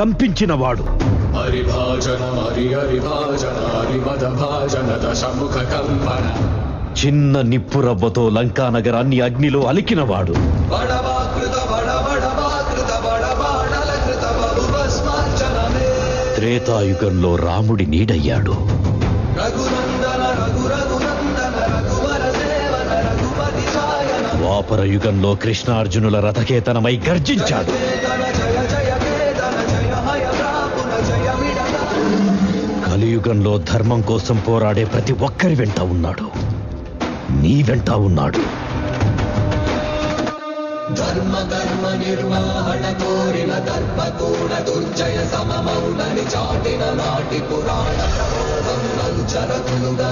కంపించినవాడు. చిన్న నిప్పురవ్వతో లంకా నగరాన్ని అగ్నిలో అలికినవాడు. త్రేతాయుగంలో రాముడి నీడయ్యాడు. ద్వాపర యుగంలో కృష్ణార్జునుల రథకేతనమై గర్జించాడు. కలియుగంలో ధర్మం కోసం పోరాడే ప్రతి ఒక్కరి వెంట ఉన్నాడు. నీ వెంట ఉన్నాడు. ధర్మ ధర్మ నిర్వహణ కోరిన దర్పకూడ దుర్జయ సమమౌనని చాటిన నాటి పురాణ ప్రబోధం అనుచరకులుగా